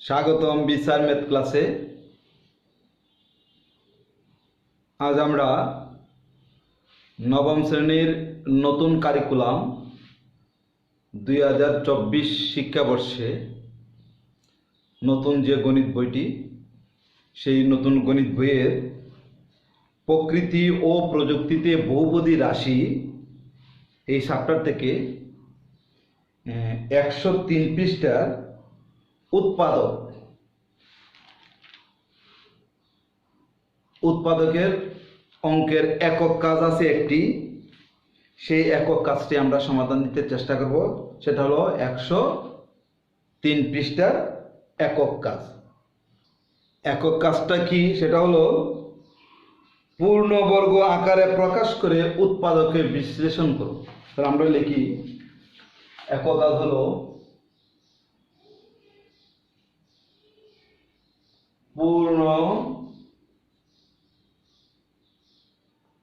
স্বাগতম বিচার ম্যাথ ক্লাসে। আজ আমরা নবম শ্রেণির নতুন কারিকুলাম দুই হাজার চব্বিশ শিক্ষাবর্ষে নতুন যে গণিত বইটি, সেই নতুন গণিত বইয়ের প্রকৃতি ও প্রযুক্তিতে বহুপদী রাশি এই চ্যাপ্টার থেকে একশো তিন পৃষ্ঠার উৎপাদক। উৎপাদকের অঙ্কের একক কাজ আছে একটি। সেই একক কাজটি আমরা সমাধান দিতে চেষ্টা করব। সেটা হলো একশো তিন পৃষ্ঠার একক কাজ। একক কাজটা কি? সেটা হলো পূর্ণবর্গ আকারে প্রকাশ করে উৎপাদকের বিশ্লেষণ করো। তাহলে আমরা লিখি, একক কাজ হলো পূর্ণ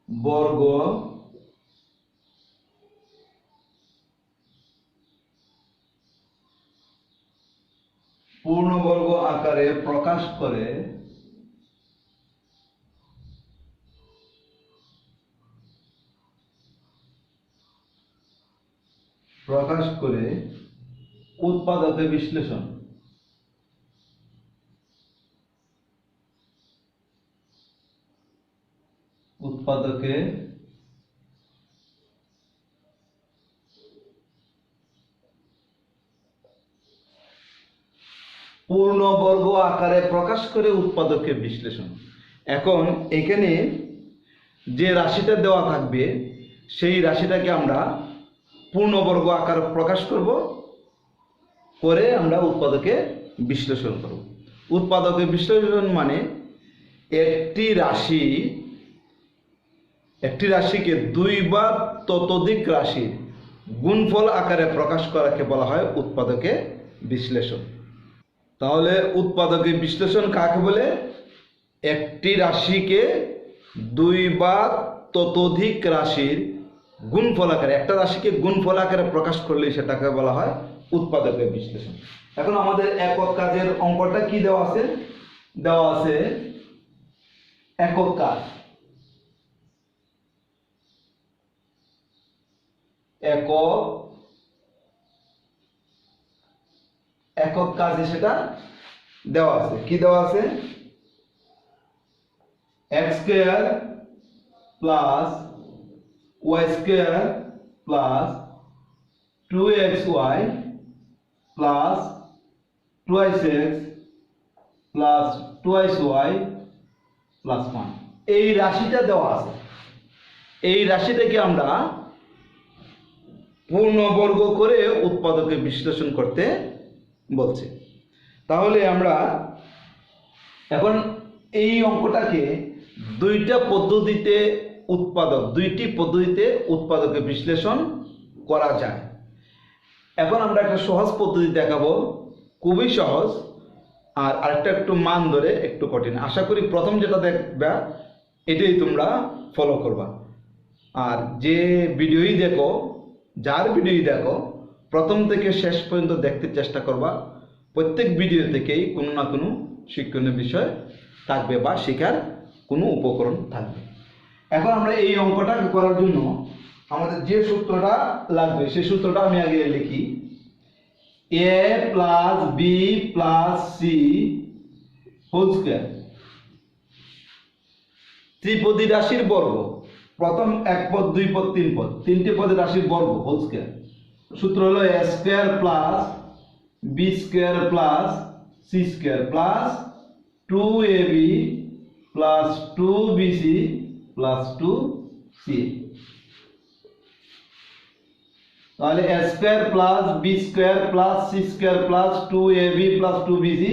বর্গ পূর্ণবর্গ আকারে প্রকাশ করে প্রকাশ করে উৎপাদকের বিশ্লেষণ। উৎপাদকে পূর্ণবর্গ আকারে প্রকাশ করে উৎপাদকের বিশ্লেষণ। এখন এখানে যে রাশিটা দেওয়া থাকবে, সেই রাশিটাকে আমরা পূর্ণবর্গ আকারে প্রকাশ করব, করে আমরা উৎপাদকে বিশ্লেষণ করব। উৎপাদকের বিশ্লেষণ মানে একটি রাশি একটি রাশিকে দুই বা ততোধিক রাশির গুণফল আকারে প্রকাশ করাকে বলা হয় উৎপাদকে বিশ্লেষণ। তাহলে উৎপাদকে বিশ্লেষণ কাকে বলে? একটি রাশিকে দুই বা ততোধিক রাশির গুণফল আকারে, একটা রাশিকে গুণফল আকারে প্রকাশ করলে সেটাকে বলা হয় উৎপাদকের বিশ্লেষণ। এখন আমাদের একক কাজের অঙ্কটা কি দেওয়া আছে? দেওয়া আছে একক কাজ। একক একক কাজে সেটা দেওয়া আছে। কি দেওয়া আছে? X square plus Y square plus two X Y plus twice X plus twice Y plus one. এই রাশিটা দেওয়া আছে। এই রাশিটাকে আমরা পূর্ণবর্গ করে উৎপাদকে বিশ্লেষণ করতে বলছে। তাহলে আমরা এখন এই অঙ্কটাকে দুইটা পদ্ধতিতে উৎপাদক, দুইটি পদ্ধতিতে উৎপাদকে বিশ্লেষণ করা যায়। এখন আমরা একটা সহজ পদ্ধতি দেখাবো, খুবই সহজ আর আরেকটা একটু মান ধরে একটু কঠিন। আশা করি প্রথম যেটা দেখবা, এটাই তোমরা ফলো করবা। আর যে ভিডিওই দেখো যার ভিডিও দেখো, প্রথম থেকে শেষ পর্যন্ত দেখতে চেষ্টা করবা। প্রত্যেক ভিডিও থেকেই কোনো না কোনো শিক্ষণীয় বিষয় থাকবে বা শেখার কোনো উপকরণ থাকবে। এখন আমরা এই অঙ্কটা করার জন্য আমাদের যে সূত্রটা লাগবে সেই সূত্রটা আমি আগে লিখি। A plus B plus C whole square ত্রিপদী রাশির বর্গ। প্রথম এক পদ, দুই পদ, তিন পদ। তিনটি পদের রাশির বর্গ হোল স্কোয়ার সূত্র হলো A square plus B square plus C square plus two A B plus two B C plus two C তাহলে A square plus B square plus C square plus two A B plus two B C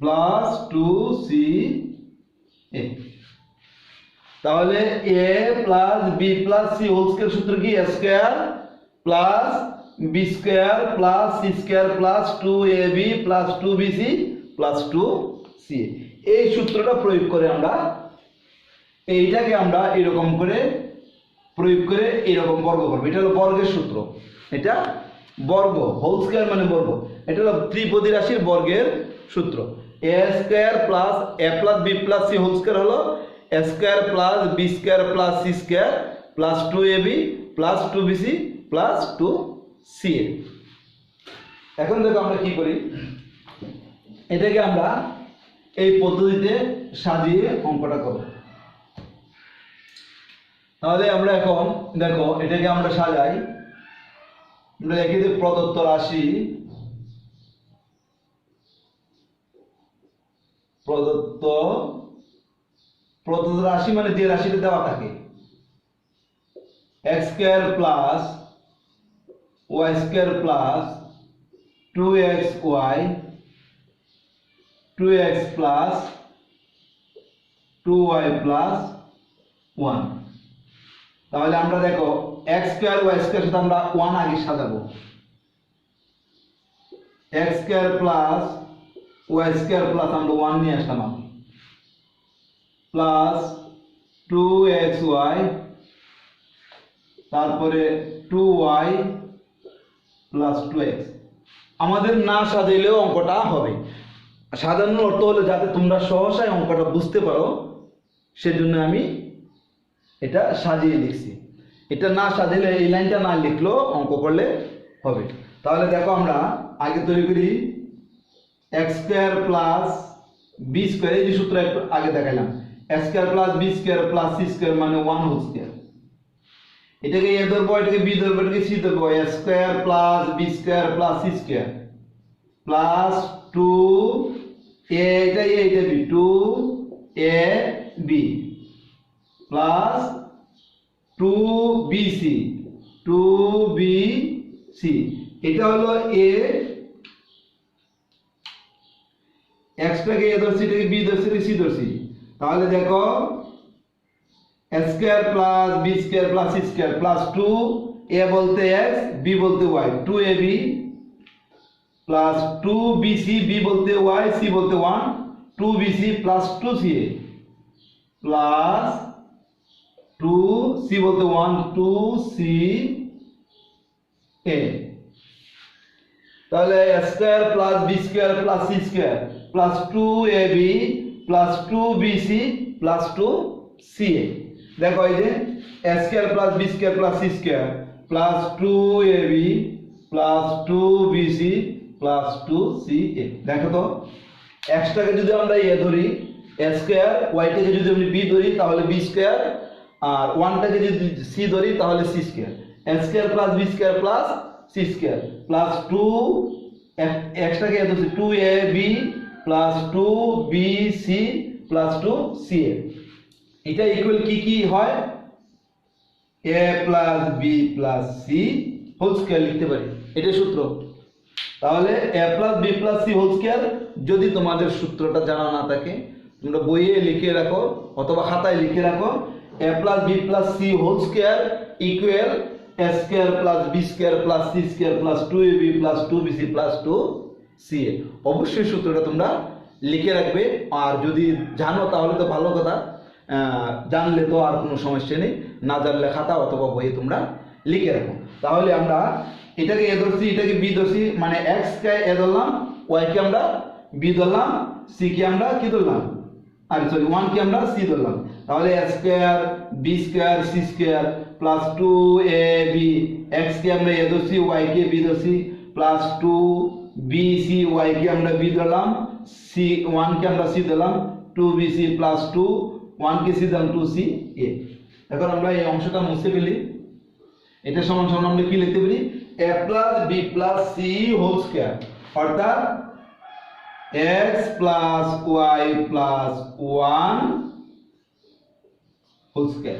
plus two C A তাহলে A plus B plus C whole square সূত্র কি? A square plus B square plus C square plus two A B plus two B C plus two C এই সূত্রটা প্রয়োগ করে আমরা এইটাকে আমরা এরকম করে প্রয়োগ করে এরকম বর্গ করব। এটা হলো বর্গের সূত্র। এটা বর্গ হোল স্কোয়ার মানে বর্গ। এটা হলো ত্রিপদী রাশির বর্গের সূত্র। A square plus A plus B plus C whole square হলো square plus B square plus C square plus two A B plus two B C plus two C A. এখন দেখো আমরা কি করি? এটাকে আমরা এই পদ্ধতিতে সাজিয়ে অঙ্কটা করব। তাহলে আমরা এখন দেখো, এটাকে আমরা সাজাই। আমরা লিখে দিই প্রদত্ত রাশি প্রদত্ত প্রদত্ত রাশি মানে যে রাশিটা দেওয়া থাকে। X square plus Y square plus two X Y two X plus two Y plus one তাহলে আমরা দেখো এক্স স্কোয়ার ওয়াই স্কোয়ার সাথে আমরা ওয়ান আগে সাজাবো। X square plus Y square plus আমরা ওয়ান নিয়ে আসলাম প্লাস টু এক্স ওয়াই তারপরে two Y plus two X আমাদের না সাজাইলেও অঙ্কটা হবে। সাজানোর অর্থ হলো যাতে তোমরা সহসায় অঙ্কটা বুঝতে পারো, সেজন্য আমি এটা সাজিয়ে লিখছি। এটা না সাজিলে এই লাইনটা না লিখলেও অঙ্ক করলে হবে। তাহলে দেখো আমরা আগে তৈরি করি X square plus B square এই যে সূত্র একটু আগে দেখালাম square plus B square plus C square মানে ওয়ান হোল স্কোয়ার এটাকে এ ধরবো, এটাকে বি ধরবো, এটাকে সি ধরবো। A square plus B square plus C square plus two A এটা এ এটা B two A B plus two B C two B C এটা হলো এ এক্সটাকে এ ধরছি, এটাকে বি ধরছি, এটাকে সি ধরছি। তাহলে দেখো square plus B square plus C square plus two A বলতে এক্স বি বলতে Y two A B plus two B C B বলতে ওয়াই সি বলতে one two B C plus two C A plus two C বলতে one two C A তাহলে square plus B square plus C square plus two A B plus two B C plus two C A দেখো এই যে square plus B square plus C square plus two A B plus two B C plus two C A দেখো তো এক্সটাকে যদি আমরা এ ধরি এ square ওয়াইটাকে যদি আমি বি ধরি, তাহলে বি স্কোয়ার আর ওয়ানটাকে যদি সি ধরি, তাহলে C square A square plus B square plus C square plus two এক্সটাকে A ধরছি two A B plus two B C plus two C A এটা ইকুয়াল কি কি হয়? A plus B plus C whole square লিখতে পারি। এটা সূত্র। তাহলে A plus B plus C whole square যদি তোমাদের সূত্রটা জানা না থাকে, তোমরা বইয়ে লিখে রাখো অথবা খাতায় লিখে রাখো। A plus B plus C whole square equal A square plus B square plus C square plus two A B plus two B C plus two C A. অবশ্যই সূত্রটা তোমরা লিখে রাখবে। আর যদি জানো, তাহলে তো ভালো কথা। জানলে তো আর কোনো সমস্যা নেই। না জানলে খাতা অথবা বইয়ে তোমরা লিখে রাখো। তাহলে আমরা এটাকে এ ধরছি, এটাকে বি ধরছি। মানে এক্স কে এ ধরলাম ওয়াই কে আমরা বি ধরলাম সি কে আমরা কি ধরলাম? আর সরি ওয়ান কে আমরা সি ধরলাম। তাহলে A square B square C square plus two A B X কে আমরা এ ধরছি ওয়াই কে বি ধরছি plus two B C Y কে আমরা বি ধরলাম সি ওয়ান কে আমরা সি ধরলাম two B C plus two one কে সি দিলাম টু সি এ এখন আমরা এই অংশটা মুছে ফেলি। এটা সমান সমান আমরা কি লিখতে পারি? A plus B plus C whole square অর্থাৎ X plus Y plus one whole square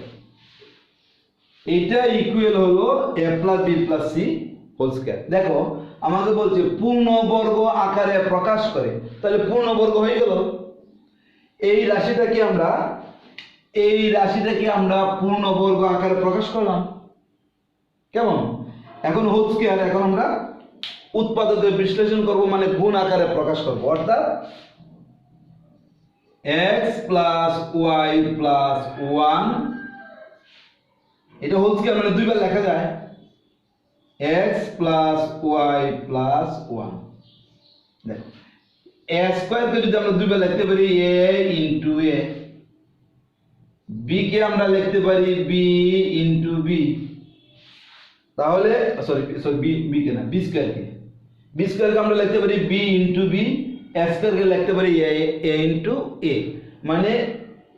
এটা ইকুয়াল হলো A plus B plus C whole square দেখো আমাকে বলছে, পূর্ণবর্গ আকারে প্রকাশ করে। তাহলে পূর্ণবর্গ হয়ে গেল। এই রাশিটাকে আমরা, এই রাশিটাকে আমরা পূর্ণবর্গ আকারে প্রকাশ করলাম? কেমন? এখন হোল স্কোয়ার এখন আমরা উৎপাদকের বিশ্লেষণ করব মানে গুণ আকারে প্রকাশ করব। অর্থাৎ X plus Y plus one এটা স্কোয়ার মানে দুইবার লেখা যায়। X plus Y plus one দেখো এ স্কোয়ারকে যদি আমরা দুইবার লিখতে পারি এ ইন্টু এ বি কে আমরা লিখতে পারি বি ইন্টু বি তাহলে সরি সরি বি বি কে না বি স্কোয়ারকে বি স্কোয়ারকে আমরা লিখতে পারি বি ইন্টু বি স্কোয়ারকে লিখতে পারি এ ইন্টু এ মানে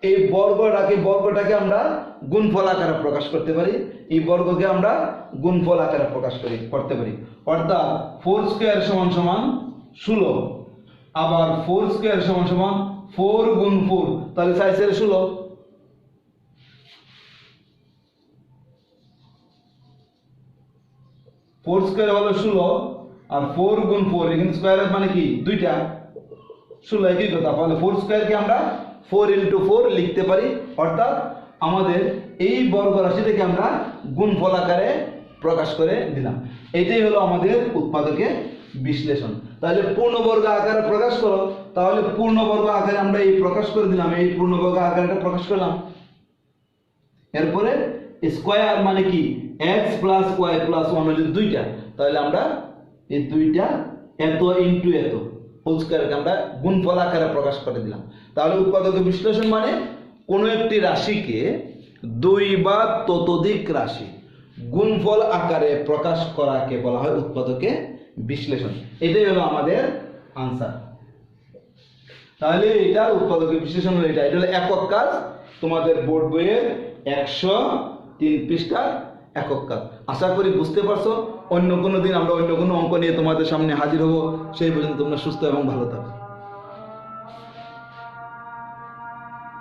এই বর্গটাকে বর্গটাকে আমরা গুণফল আকারে প্রকাশ করতে পারি। এই বর্গকে আমরা গুণফল আকারে প্রকাশ করি, করতে পারি। অর্থাৎ ফোর স্কোয়ার সমান সমান ষোলো। আবার ফোর স্কোয়ার সমান সমান ফোর গুণ ফোর, তাহলে সাইজের ষোলো। ফোর স্কোয়ার হলো ষোলো, আর ফোর গুণ ফোর, এখানে স্কোয়ারের মানে কি? দুইটা। ষোলো একই কথা ফোর স্কোয়ারকে আমরা ফোর ইন্টু ফোর লিখতে পারি। অর্থাৎ আমাদের এই বর্গ রাশিটাকে আমরা গুণফল আকারে প্রকাশ করে দিলাম। এটাই হলো আমাদের উৎপাদকের বিশ্লেষণ। তাহলে পূর্ণবর্গ আকারে প্রকাশ করো। তাহলে পূর্ণবর্গ আকারে আমরা এই প্রকাশ করে দিলাম। এই পূর্ণবর্গ আকারটা প্রকাশ করলাম। এরপরে স্কোয়ার মানে কি? X plus Y plus one হলে দুইটা। তাহলে আমরা এই দুইটা এত ইন্টু এত। হোল স্কোয়ারকে আমরা গুণফল আকারে প্রকাশ করে দিলাম। তাহলে উৎপাদক বিশ্লেষণ মানে কোনো একটি রাশিকে দুই বা ততোধিক রাশি গুণফল আকারে প্রকাশ করাকে বলা হয় উৎপাদকে বিশ্লেষণ। এটাই হলো আমাদের আনসার তাহলে এটা উৎপাদকের বিশ্লেষণ হলো এটা। এটা হলো একক কাজ। তোমাদের বোর্ড বইয়ের একশো তিন পৃষ্ঠার একক কাজ। আশা করি বুঝতে পারছ। অন্য কোনো দিন আমরা অন্য কোনো অঙ্ক নিয়ে তোমাদের সামনে হাজির হব। সেই পর্যন্ত তোমরা সুস্থ এবং ভালো থাকো।